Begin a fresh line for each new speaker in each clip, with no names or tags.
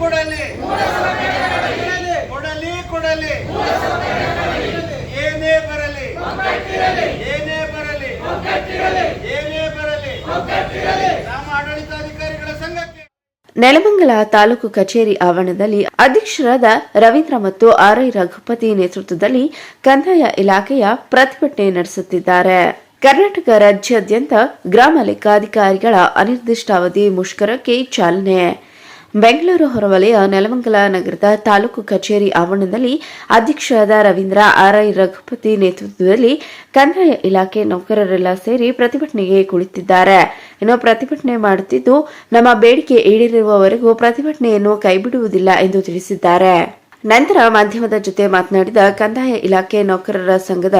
ಕೊಡಲಿ. ಕೊಡಲಿ. ಕೊಡಲಿ ಏನೇ ಬರಲಿ. ಏನೇ ಬರಲಿ. ಏನೇ ಬರಲಿ. ನಮ್ಮ ಆಡಳಿತಾಧಿಕಾರಿಗಳ ಸಂಘಕ್ಕೆ.
ನೆಲಮಂಗಲ ತಾಲೂಕು ಕಚೇರಿ ಆವರಣದಲ್ಲಿ ಅಧ್ಯಕ್ಷರಾದ ರವೀಂದ್ರ ಮತ್ತು ಆರ್ಐ ರಘುಪತಿ ನೇತೃತ್ವದಲ್ಲಿ ಕಂದಾಯ ಇಲಾಖೆಯ ಪ್ರತಿಭಟನೆ ನಡೆಸುತ್ತಿದ್ದಾರೆ. ಕರ್ನಾಟಕ ರಾಜ್ಯಾದ್ಯಂತ ಗ್ರಾಮ ಲೆಕ್ಕಾಧಿಕಾರಿಗಳ ಅನಿರ್ದಿಷ್ಟಾವಧಿ ಮುಷ್ಕರಕ್ಕೆ ಚಾಲನೆ. ಬೆಂಗಳೂರು ಹೊರವಲಯ ನೆಲಮಂಗಲ ನಗರದ ತಾಲೂಕು ಕಚೇರಿ ಆವರಣದಲ್ಲಿ ಅಧ್ಯಕ್ಷರಾದ ರವೀಂದ್ರ ಆರ್ಐ ರಘುಪತಿ ನೇತೃತ್ವದಲ್ಲಿ ಕಂದಾಯ ಇಲಾಖೆ ನೌಕರರೆಲ್ಲ ಸೇರಿ ಪ್ರತಿಭಟನೆಗೆ ಕುಳಿತಿದ್ದಾರೆ. ಇನ್ನು ಪ್ರತಿಭಟನೆ ಮಾಡುತ್ತಿದ್ದು, ನಮ್ಮ ಬೇಡಿಕೆ ಈಡೇರುವವರೆಗೂ ಪ್ರತಿಭಟನೆಯನ್ನು ಕೈಬಿಡುವುದಿಲ್ಲ ಎಂದು ತಿಳಿಸಿದ್ದಾರೆ. ನಂತರ ಮಾಧ್ಯಮದ ಜೊತೆ ಮಾತನಾಡಿದ ಕಂದಾಯ ಇಲಾಖೆ ನೌಕರರ ಸಂಘದ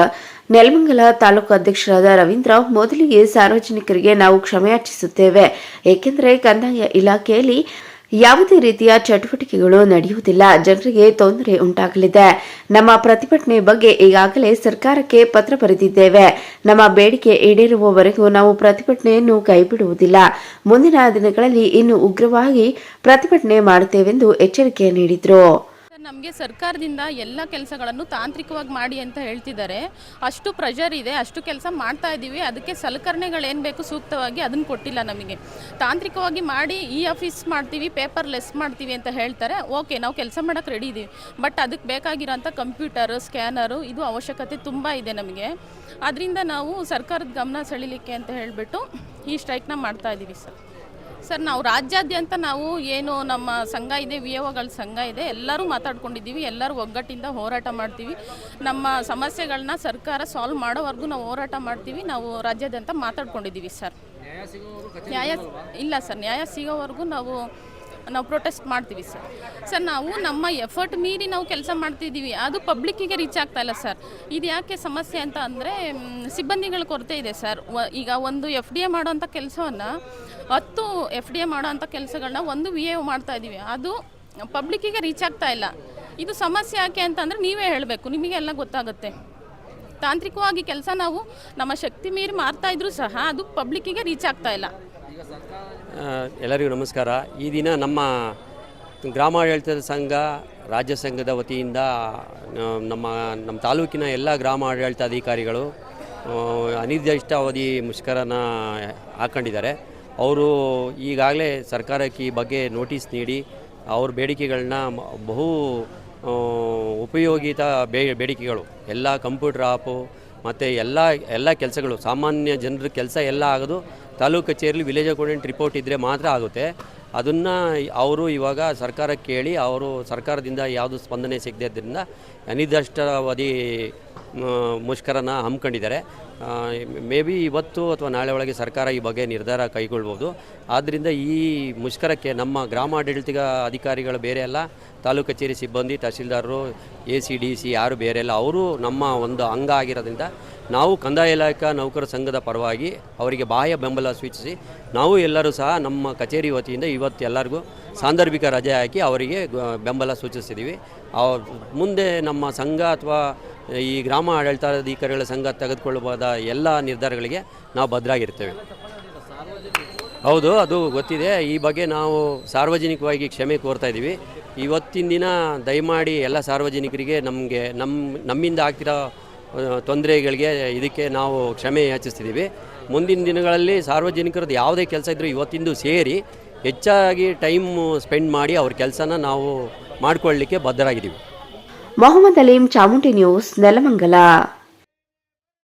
ನೆಲಮಂಗಲ ತಾಲೂಕು ಅಧ್ಯಕ್ಷರಾದ ರವೀಂದ್ರ, ಮೊದಲಿಗೆ ಸಾರ್ವಜನಿಕರಿಗೆ ನಾವು ಕ್ಷಮೆಯಾಚಿಸುತ್ತೇವೆ. ಏಕೆಂದರೆ ಕಂದಾಯ ಇಲಾಖೆಯಲ್ಲಿ ಯಾವುದೇ ರೀತಿಯ ಚಟುವಟಿಕೆಗಳು ನಡೆಯುವುದಿಲ್ಲ. ಜನರಿಗೆ ತೊಂದರೆ ಉಂಟಾಗಲಿದೆ. ನಮ್ಮ ಪ್ರತಿಭಟನೆ ಬಗ್ಗೆ ಈಗಾಗಲೇ ಸರ್ಕಾರಕ್ಕೆ ಪತ್ರ ಬರೆದಿದ್ದೇವೆ. ನಮ್ಮ ಬೇಡಿಕೆ ಈಡೇರುವವರೆಗೂ ನಾವು ಪ್ರತಿಭಟನೆಯನ್ನು ಕೈಬಿಡುವುದಿಲ್ಲ. ಮುಂದಿನ ದಿನಗಳಲ್ಲಿ ಇನ್ನು ಉಗ್ರವಾಗಿ ಪ್ರತಿಭಟನೆ ಮಾಡುತ್ತೇವೆಂದು ಎಚ್ಚರಿಕೆ ನೀಡಿದರು.
ನಮಗೆ ಸರ್ಕಾರದಿಂದ ಎಲ್ಲ ಕೆಲಸಗಳನ್ನು ತಾಂತ್ರಿಕವಾಗಿ ಮಾಡಿ ಅಂತ ಹೇಳ್ತಿದ್ದಾರೆ. ಅಷ್ಟು ಪ್ರೆಷರ್ ಇದೆ, ಅಷ್ಟು ಕೆಲಸ ಮಾಡ್ತಾ ಇದ್ದೀವಿ, ಅದಕ್ಕೆ ಸಲಕರಣೆಗಳೇನು ಬೇಕು ಸೂಕ್ತವಾಗಿ ಅದನ್ನು ಕೊಟ್ಟಿಲ್ಲ ನಮಗೆ. ತಾಂತ್ರಿಕವಾಗಿ ಮಾಡಿ ಈ ಆಫೀಸ್ ಮಾಡ್ತೀವಿ ಪೇಪರ್ ಲೆಸ್ ಮಾಡ್ತೀವಿ ಅಂತ ಹೇಳ್ತಾರೆ ಓಕೆ ನಾವು ಕೆಲಸ ಮಾಡೋಕ್ಕೆ ರೆಡಿ ಇದ್ದೀವಿ ಬಟ್ ಅದಕ್ಕೆ ಬೇಕಾಗಿರೋಂಥ ಕಂಪ್ಯೂಟರು ಸ್ಕ್ಯಾನರು ಇದು ಅವಶ್ಯಕತೆ ತುಂಬ ಇದೆ ನಮಗೆ. ಅದರಿಂದ ನಾವು ಸರ್ಕಾರದ ಗಮನ ಸೆಳೀಲಿಕ್ಕೆ ಅಂತ ಹೇಳಿಬಿಟ್ಟು ಈ ಸ್ಟ್ರೈಕ್ನ ಮಾಡ್ತಾ ಇದ್ದೀವಿ ಸರ್. ಸರ್ ನಾವು ರಾಜ್ಯಾದ್ಯಂತ ನಾವು ಏನು ನಮ್ಮ ಸಂಘ ಇದೆ ವಿ ಒಗಳ ಸಂಘ ಇದೆ ಎಲ್ಲರೂ ಮಾತಾಡ್ಕೊಂಡಿದ್ದೀವಿ ಎಲ್ಲರೂ ಒಗ್ಗಟ್ಟಿಂದ ಹೋರಾಟ ಮಾಡ್ತೀವಿ. ನಮ್ಮ ಸಮಸ್ಯೆಗಳನ್ನ ಸರ್ಕಾರ ಸಾಲ್ವ್ ಮಾಡೋವರೆಗೂ ನಾವು ಹೋರಾಟ ಮಾಡ್ತೀವಿ ನಾವು ರಾಜ್ಯಾದ್ಯಂತ ಮಾತಾಡ್ಕೊಂಡಿದ್ದೀವಿ ಸರ್. ನ್ಯಾಯ ಇಲ್ಲ ಸರ್ ನ್ಯಾಯ ಸಿಗೋವರೆಗೂ ನಾವು ನಾವು ಪ್ರೊಟೆಸ್ಟ್ ಮಾಡ್ತೀವಿ ಸರ್ ಸರ್ ನಾವು ನಮ್ಮ ಎಫರ್ಟ್ ಮೀರಿ ನಾವು ಕೆಲಸ ಮಾಡ್ತಿದ್ದೀವಿ. ಅದು ಪಬ್ಲಿಕ್ಕಿಗೆ ರೀಚ್ ಆಗ್ತಾ ಇಲ್ಲ ಸರ್ ಇದು ಯಾಕೆ ಸಮಸ್ಯೆ ಅಂತ ಅಂದರೆ ಸಿಬ್ಬಂದಿಗಳ ಕೊರತೆ ಇದೆ ಸರ್ ಈಗ ಒಂದು ಎಫ್ ಡಿ ಎ ಮಾಡೋವಂಥ ಕೆಲಸವನ್ನು, ಹತ್ತು ಎಫ್ ಡಿ ಎ ಮಾಡೋವಂಥ ಕೆಲಸಗಳನ್ನ ಒಂದು ವಿ ಎ ಮಾಡ್ತಾ ಇದ್ದೀವಿ ಅದು ಪಬ್ಲಿಕ್ಕಿಗೆ ರೀಚ್ ಆಗ್ತಾ ಇಲ್ಲ. ಇದು ಸಮಸ್ಯೆ ಯಾಕೆ ಅಂತಂದರೆ ನೀವೇ ಹೇಳಬೇಕು. ನಿಮಗೆಲ್ಲ ಗೊತ್ತಾಗುತ್ತೆ. ತಾಂತ್ರಿಕವಾಗಿ ಕೆಲಸ ನಾವು ನಮ್ಮ ಶಕ್ತಿ ಮೀರಿ ಮಾಡ್ತಾ ಇದ್ರೂ ಸಹ ಅದು ಪಬ್ಲಿಕ್ಕಿಗೆ ರೀಚ್ ಆಗ್ತಾ ಇಲ್ಲ.
ಎಲ್ಲರಿಗೂ ನಮಸ್ಕಾರ. ಈ ದಿನ ನಮ್ಮ ಗ್ರಾಮಾಡಳಿತದ ಸಂಘ, ರಾಜ್ಯ ಸಂಘದ ವತಿಯಿಂದ ನಮ್ಮ ನಮ್ಮ ತಾಲೂಕಿನ ಎಲ್ಲ ಗ್ರಾಮ ಆಡಳಿತಾಧಿಕಾರಿಗಳು ಅನಿರ್ದಿಷ್ಟ ಅನಿರ್ದಿಷ್ಟಾವಧಿ ಮುಷ್ಕರನ ಹಾಕೊಂಡಿದ್ದಾರೆ. ಅವರು ಈಗಾಗಲೇ ಸರ್ಕಾರಕ್ಕೆ ಈ ಬಗ್ಗೆ ನೋಟಿಸ್ ನೀಡಿ, ಅವ್ರ ಬೇಡಿಕೆಗಳನ್ನ ಬಹು ಉಪಯೋಗಿತ ಬೇ, ಬೇಡಿಕೆಗಳು. ಎಲ್ಲ ಕಂಪ್ಯೂಟರ್ ಆಪು, ಮತ್ತು ಎಲ್ಲ ಎಲ್ಲ ಕೆಲಸಗಳು, ಸಾಮಾನ್ಯ ಜನರ ಕೆಲಸ ಎಲ್ಲ ಆಗೋದು. ತಾಲೂಕು ಕಚೇರಿಯಲ್ಲಿ ವಿಲೇಜ್ ಅಕೌಂಟೆಂಟ್ ರಿಪೋರ್ಟ್ ಇದ್ದರೆ ಮಾತ್ರ ಆಗುತ್ತೆ. ಅದನ್ನು ಅವರು ಇವಾಗ ಸರ್ಕಾರ ಕೇಳಿ ಅವರು ಸರ್ಕಾರದಿಂದ ಯಾವುದು ಸ್ಪಂದನೆ ಸಿಗದಿದ್ದರಿಂದ ಅನಿರ್ದಿಷ್ಟಾವಧಿ ಮ, ಮುಷ್ಕರನ ಹಮ್ಮಿಕೊಂಡಿದ್ದಾರೆ. ಮೇ ಬಿ ಇವತ್ತು ಅಥವಾ ನಾಳೆ ಒಳಗೆ ಸರ್ಕಾರ ಈ ಬಗ್ಗೆ ನಿರ್ಧಾರ ಕೈಗೊಳ್ಬೋದು ಆದ್ದರಿಂದ ಈ ಮುಷ್ಕರಕ್ಕೆ ನಮ್ಮ ಗ್ರಾಮಾಡಳಿತ ಅಧಿಕಾರಿಗಳು ಬೇರೆ ಅಲ್ಲ ತಾಲೂಕು ಕಚೇರಿ ಸಿಬ್ಬಂದಿ ತಹಸೀಲ್ದಾರರು ಎ ಸಿ ಡಿ ಸಿ ಯಾರು ಬೇರೆ ಅಲ್ಲ ಅವರು ನಮ್ಮ ಒಂದು ಅಂಗ ಆಗಿರೋದ್ರಿಂದ ನಾವು ಕಂದಾಯ ಇಲಾಖಾ ನೌಕರ ಸಂಘದ ಪರವಾಗಿ ಅವರಿಗೆ ಬಾಹ್ಯ ಬೆಂಬಲ ಸೂಚಿಸಿ, ನಾವು ಎಲ್ಲರೂ ಸಹ ನಮ್ಮ ಕಚೇರಿ ವತಿಯಿಂದ ಇವತ್ತು ಎಲ್ಲರಿಗೂ ಸಾಂದರ್ಭಿಕ ರಜೆ ಹಾಕಿ ಅವರಿಗೆ ಬೆಂಬಲ ಸೂಚಿಸಿದ್ದೀವಿ ಅವ್ರ ಮುಂದೆ ನಮ್ಮ ಸಂಘ ಅಥವಾ ಈ ಗ್ರಾಮ ಆಡಳಿತಾಧಿಕಾರಿಗಳ ಸಂಘ ತೆಗೆದುಕೊಳ್ಳಬಹುದ ಎಲ್ಲ ನಿರ್ಧಾರಗಳಿಗೆ ನಾವು ಭದ್ರಾಗಿರ್ತೇವೆ. ಹೌದು, ಅದು ಗೊತ್ತಿದೆ. ಈ ಬಗ್ಗೆ ನಾವು ಸಾರ್ವಜನಿಕವಾಗಿ ಕ್ಷಮೆ ಕೋರ್ತಾ ಇದ್ದೀವಿ. ಇವತ್ತಿನ ದಿನ ದಯಮಾಡಿ ಎಲ್ಲ ಸಾರ್ವಜನಿಕರಿಗೆ ನಮಗೆ ನಮ್ಮ ನಮ್ಮಿಂದ ಆಗ್ತಿರೋ ತೊಂದರೆಗಳಿಗೆ ಇದಕ್ಕೆ ನಾವು ಕ್ಷಮೆ ಯಾಚಿಸ್ತಿದ್ದೀವಿ. ಮುಂದಿನ ದಿನಗಳಲ್ಲಿ ಸಾರ್ವಜನಿಕರದ್ದು ಯಾವುದೇ ಕೆಲಸ ಇದ್ದರೂ ಇವತ್ತಿಂದು ಸೇರಿ ಹೆಚ್ಚಾಗಿ ಟೈಮ್ ಸ್ಪೆಂಡ್ ಮಾಡಿ ಅವ್ರ ಕೆಲಸನ ನಾವು ಮಾಡಿಕೊಳ್ಳಲಿಕ್ಕೆ ಬದ್ಧರಾಗಿದ್ದೀವಿ.
ಮೊಹಮ್ಮದ್ ಅಲೀಂ ಚಾಮುಂಡಿ ನ್ಯೂಸ್ ನೆಲಮಂಗಲ.